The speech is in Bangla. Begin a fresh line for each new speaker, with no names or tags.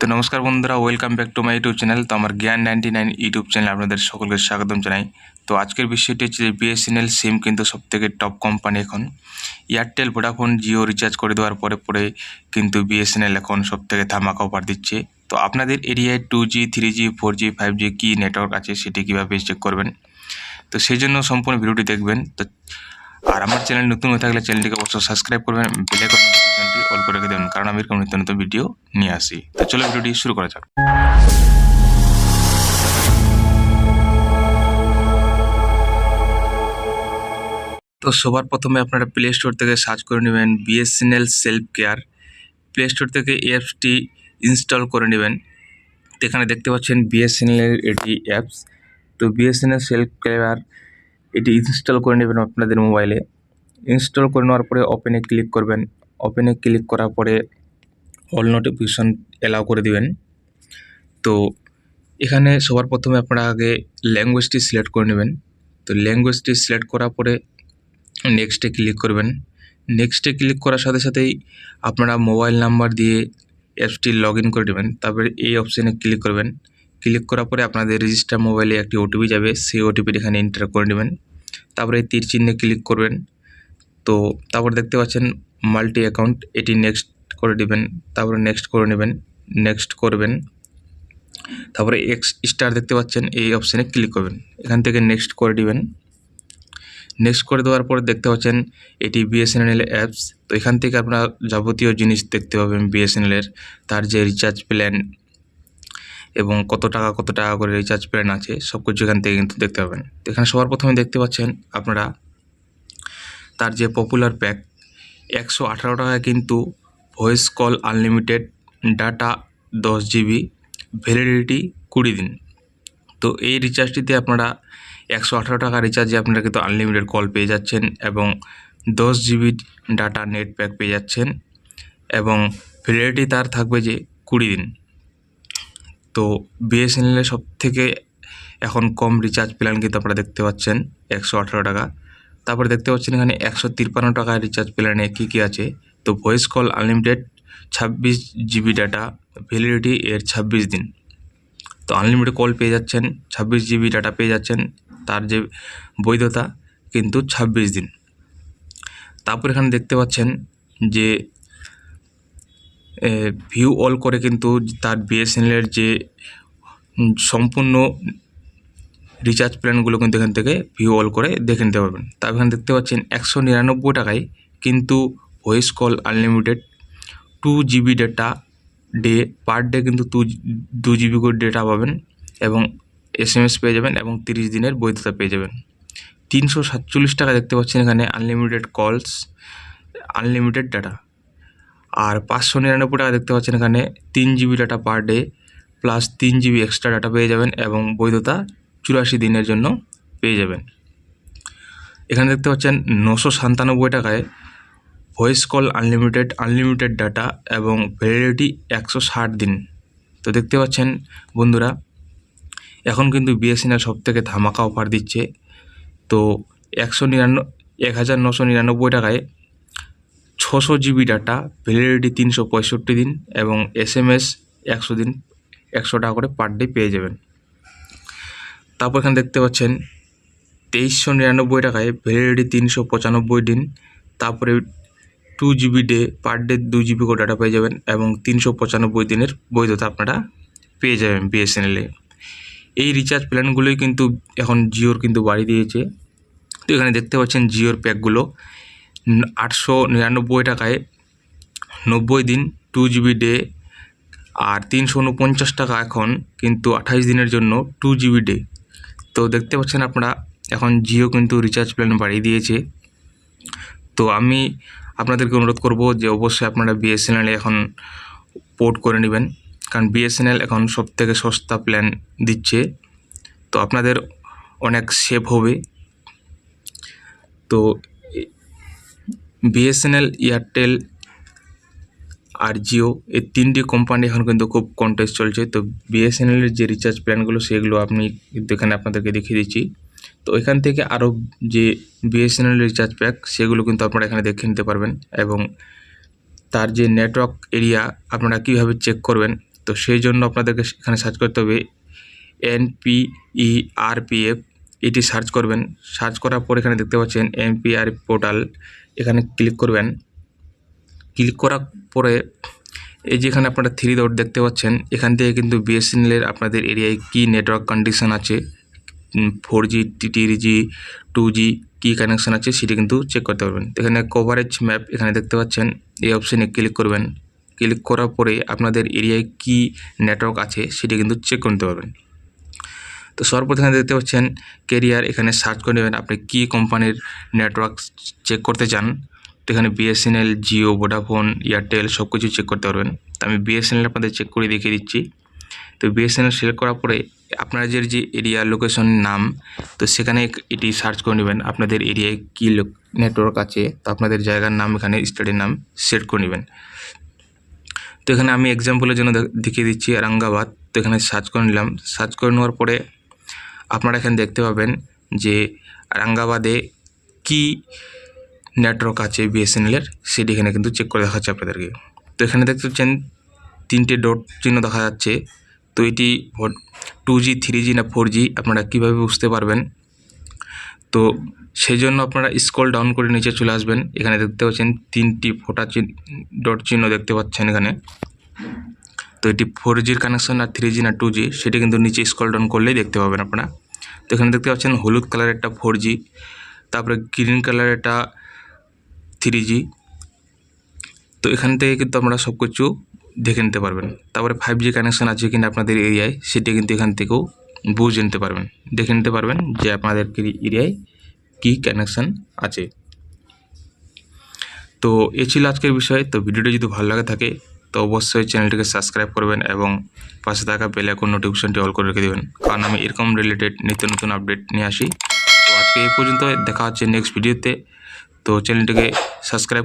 তো নমস্কার বন্ধুরা welcome back to my YouTube channel তো আমার জ্ঞান নাইনটি নাইন ইউটিউব চ্যানেলে আপনাদের সকলকে স্বাগতম জানাই। তো আজকের বিষয়টি হচ্ছে যে বিএসএনএল সিম কিন্তু সবথেকে টপ কোম্পানি এখন। এয়ারটেল ভোডাফোন জিও রিচার্জ করে দেওয়ার পরে পরে কিন্তু বিএসএনএল এখন সবথেকে ধামাকা অফার দিচ্ছে। তো আপনাদের এরিয়ায় two G three G four G five G কী নেটওয়ার্ক আছে সেটি কীভাবে চেক করবেন। তো সেই জন্য সম্পূর্ণ ভিডিওটি দেখবেন। তো আর আমার চ্যানেল নতুন হয়ে থাকলে চ্যানেলটিকে অবশ্যই সাবস্ক্রাইব করবেন বেলাইকন অল করে রেখে দেবেন, কারণ আমি এরকম নিত্য নতুন ভিডিও নিয়ে আসি। তো চলো ভিডিওটি শুরু করা যাক। তো সবার প্রথমে আপনারা প্লে স্টোর থেকে সার্চ করে নেবেন BSNL self care play store থেকে অ্যাপসটি ইনস্টল করে নেবেন। এখানে দেখতে পাচ্ছেন বিএসএনএল এর এটি অ্যাপস তো বিএসএনএল সেলফ কেয়ার এটি ইনস্টল করে নেবেন আপনাদের মোবাইলে ইনস্টল করে নেওয়ার পরে ওপেনে ক্লিক করবেন। ওপেনে ক্লিক করার পরে অল নোটিফিকেশন অ্যালাউ করে দিবেন। তো এখানে সবার প্রথমে আপনারা আগে ল্যাঙ্গুয়েজটি সিলেক্ট করে নেবেন। তো ল্যাঙ্গুয়েজটি সিলেক্ট করার পরে নেক্সটে ক্লিক করবেন। নেক্সটে ক্লিক করার সাথে সাথেই আপনারা মোবাইল নাম্বার দিয়ে অ্যাপসটি লগ ইন করে নেবেন। তারপরে এই অপশানে ক্লিক করবেন। ক্লিক করার পরে আপনাদের রেজিস্টার মোবাইলে একটি ওটিপি যাবে। সেই ওটিপিটি এখানে এন্টার করে নেবেন। তারপরে তীর চিহ্নে ক্লিক করবেন। তো তারপর দেখতে পাচ্ছেন মাল্টি অ্যাকাউন্ট এটি নেক্সট করে দিবেন, তারপরে নেক্সট করে নেবেন নেক্সট করবেন। তারপরে এক্স স্টার দেখতে পাচ্ছেন, এই অপশানে ক্লিক করবেন। এখান থেকে নেক্সট করে দিবেন। নেক্সট করে দেওয়ার পর দেখতে পাচ্ছেন, এটি বিএসএনএল অ্যাপস তো এখান থেকে আপনারা যাবতীয় জিনিস দেখতে পাবেন বিএসএনএলের তার যে রিচার্জ প্ল্যান এবং কত টাকা কত টাকা করে রিচার্জ প্ল্যান আছে সব কিছু এখান থেকে কিন্তু দেখতে পাবেন। তো এখানে সবার প্রথমে দেখতে পাচ্ছেন, আপনারা তার যে পপুলার প্যাক একশো আঠারো টাকায় কিন্তু ভয়েস কল আনলিমিটেড ডাটা দশ জিবি ভ্যালিডিটি কুড়ি দিন। তো এই রিচার্জটিতে আপনারা একশো আঠারো টাকা রিচার্জে আপনারা কিন্তু আনলিমিটেড কল পেয়ে যাচ্ছেন এবং দশ জিবি ডাটা নেট প্যাক পেয়ে যাচ্ছেন এবং ভ্যালিডিটি তার থাকবে যে কুড়ি দিন। তো বিএসএনএলের সব থেকে এখন কম রিচার্জ প্ল্যান কিন্তু আপনারা দেখতে পাচ্ছেন, একশো আঠারো টাকা। তারপরে দেখতে পাচ্ছেন এখানে একশো তিপ্পান্ন টাকার রিচার্জ প্ল্যানে কী কী আছে। তো ভয়েস কল আনলিমিটেড ছাব্বিশ জিবি ডাটা ভ্যালিডিটি এর ছাব্বিশ দিন। তো আনলিমিটেড কল পেয়ে যাচ্ছেন, ছাব্বিশ জিবি ডাটা পেয়ে যাচ্ছেন, তার যে বৈধতা, কিন্তু ছাব্বিশ দিন। তারপর এখানে দেখতে পাচ্ছেন যে ভিউ অল করে কিন্তু তার বিএসএনএলের যে সম্পূর্ণ রিচার্জ প্ল্যানগুলো কিন্তু এখান থেকে ভিউ অল করে দেখে নিতে পারবেন। তা এখানে দেখতে পাচ্ছেন একশো নিরানব্বই টাকায় কিন্তু voice call unlimited two GB data day per day কিন্তু টু দু জিবি করে ডেটা পাবেন এবং এস এম এস পেয়ে যাবেন এবং তিরিশ দিনের বৈধতা পেয়ে যাবেন। তিনশো সাতচল্লিশ টাকা দেখতে পাচ্ছেন এখানে আনলিমিটেড কলস আনলিমিটেড ডাটা আর পাঁচশো নিরানব্বই টাকা দেখতে পাচ্ছেন এখানে তিন GB data per day plus তিন জিবি এক্সট্রা ডাটা পেয়ে যাবেন এবং বৈধতা চুরাশি দিনের জন্য পেয়ে যাবেন। এখানে দেখতে পাচ্ছেন নশো সাতানব্বই টাকায় voice call unlimited unlimited data এবং ভ্যালিডিটি একশো ষাট দিন। তো দেখতে পাচ্ছেন বন্ধুরা, এখন কিন্তু বিএসএনএল সব থেকে ধামাকা অফার দিচ্ছে। তো একশো নিরান্ন, এক হাজার নশো নিরানব্বই টাকায় ছশো জিবি ডাটা, ভ্যালিডিটি তিনশো পঁয়ষট্টি দিন এবং এস এম এস একশো দিন, একশো টাকা করে পার ডে পেয়ে যাবেন। তারপর এখানে দেখতে পাচ্ছেন তেইশশো নিরানব্বই টাকায় ভ্যালিডিটি তিনশো পঁচানব্বই দিন, তারপরে two GB day per day দু জিবি করে ডাটা পেয়ে যাবেন এবং তিনশো পঁচানব্বই দিনের বৈধতা আপনারা পেয়ে যাবেন বিএসএনএলে এই রিচার্জ প্ল্যানগুলোই কিন্তু এখন জিওর কিন্তু বাড়ি দিয়েছে। তো এখানে দেখতে পাচ্ছেন জিওর প্যাকগুলো আটশো নিরানব্বই টাকায় নব্বই দিন টু জিবি ডে আর তিনশো উনপঞ্চাশ টাকা এখন কিন্তু আঠাশ দিনের জন্য টু জিবি ডে তো দেখতে পাচ্ছেন আপনারা, এখন জিও কিন্তু রিচার্জ প্ল্যান বাড়িয়ে দিয়েছে। তো আমি আপনাদেরকে অনুরোধ করব যে অবশ্যই আপনারা বিএসএনএল এখন পোর্ট করে নেবেন। কারণ বিএসএনএল এখন সব থেকে সস্তা প্ল্যান দিচ্ছে। তো আপনাদের অনেক সেভ হবে। তো বিএসএনএল এয়ারটেল আর জিও এই তিনটি কোম্পানি এখন কিন্তু খুব কন্টেস্ট চলছে। তো বিএসএনএলের যে রিচার্জ প্ল্যানগুলো সেগুলো আমি কিন্তু এখানে আপনাদেরকে দেখিয়ে দিচ্ছি। তো এখান থেকে আরও যে বিএসএনএল রিচার্জ প্যাক সেগুলো কিন্তু আপনারা এখানে দেখে নিতে পারবেন এবং তার যে নেটওয়ার্ক এরিয়া আপনারা কীভাবে চেক করবেন। তো সেই জন্য আপনাদেরকে এখানে সার্চ করতে হবে এনপিইআরপিএফ এটি সার্চ করবেন। সার্চ করার পর এখানে দেখতে পাচ্ছেন এমপিআর পোর্টাল এখানে ক্লিক করবেন। ক্লিক করার পরে এই যে এখানে আপনারা থ্রি ডট দেখতে পাচ্ছেন, এখান থেকে কিন্তু বিএসএনএলের আপনাদের এরিয়ায় কী নেটওয়ার্ক কন্ডিশন আছে four G three G two G কী কানেকশন আছে সেটি কিন্তু চেক করতে পারবেন। এখানে কভারেজ ম্যাপ এখানে দেখতে পাচ্ছেন, এই অপশানে ক্লিক করবেন। ক্লিক করার পরে আপনাদের এরিয়ায় কী নেটওয়ার্ক আছে সেটি কিন্তু চেক করতে পারবেন। তো সর্বপ্রথমে দেখতে পাচ্ছেন কেরিয়ার এখানে সার্চ করে নেবেন, আপনি কী কোম্পানির নেটওয়ার্ক চেক করতে চান। তো এখানে বিএসএনএল জিও ভোডাফোন এয়ারটেল সব কিছু চেক করতে পারবেন। তো আমি বিএসএনএল আপনাদের চেক করে দেখিয়ে দিচ্ছি। তো বিএসএনএল সিলেক্ট করার পরে আপনার যে এরিয়া লোকেশন নাম, তো সেখানে এটি সার্চ করে নেবেন। আপনাদের এরিয়ায় কী নেটওয়ার্ক আছে, তো আপনাদের জায়গার নাম, এখানে স্টেটের নাম সেট করে নেবেন। তো এখানে আমি এক্সাম্পলের জন্য দেখ- দেখিয়ে দিচ্ছি, আরাঙ্গাবাদ। তো এখানে সার্চ করে নিলাম। সার্চ করে নেওয়ার পরে আপনারা এখানে দেখতে পাবেন যে আরাঙ্গাবাদে কী নেটওয়ার্ক আছে বিএসএনএলের সেটি এখানে কিন্তু চেক করে দেখাচ্ছে আপনাদেরকে। তো এখানে দেখতে পাচ্ছেন তিনটে ডট চিহ্ন দেখা যাচ্ছে। তো এটি টু জি থ্রি জি না ফোর জি আপনারা কীভাবে বুঝতে পারবেন? তো সেই জন্য আপনারা স্ক্রল ডাউন করে নিচে চলে আসবেন। এখানে দেখতে পাচ্ছেন তিনটি ফোটা ডট চিহ্ন দেখতে পাচ্ছেন এখানে। তো এটি ফোর জির কানেকশন আর থ্রি জি না টু জি সেটি কিন্তু নিচে স্ক্রল ডাউন করলেই দেখতে পাবেন আপনারা। তো এখানে দেখতে পাচ্ছেন হলুদ কালারের একটা ফোর জি তারপরে গ্রিন কালারের একটা থ্রি জি তো এখান থেকে কিন্তু আমরা সব কিছু দেখে নিতে পারবেন। তারপরে ফাইভ জি কানেকশন আছে কিনা আপনাদের এরিয়ায়, সেটি কিন্তু এখান থেকেও বুঝে নিতে পারবেন। দেখে নিতে পারবেন যে আপনাদের এরিয়ায় কী কানেকশন আছে। তো এ ছিল আজকের বিষয়। তো ভিডিওটি যদি ভালো লাগে থাকে, তো অবশ্যই চ্যানেলটিকে সাবস্ক্রাইব করবেন এবং পাশে থাকা বেল আইকন নোটিফিকেশনটি অল করে রেখে দেবেন। কারণ আমি এরকম রিলেটেড নিত্য নতুন আপডেট নিয়ে আসি। তো আজকে এই পর্যন্ত দেখা হচ্ছে নেক্সট ভিডিওতে তো চ্যানেলটিকে সাবস্ক্রাইব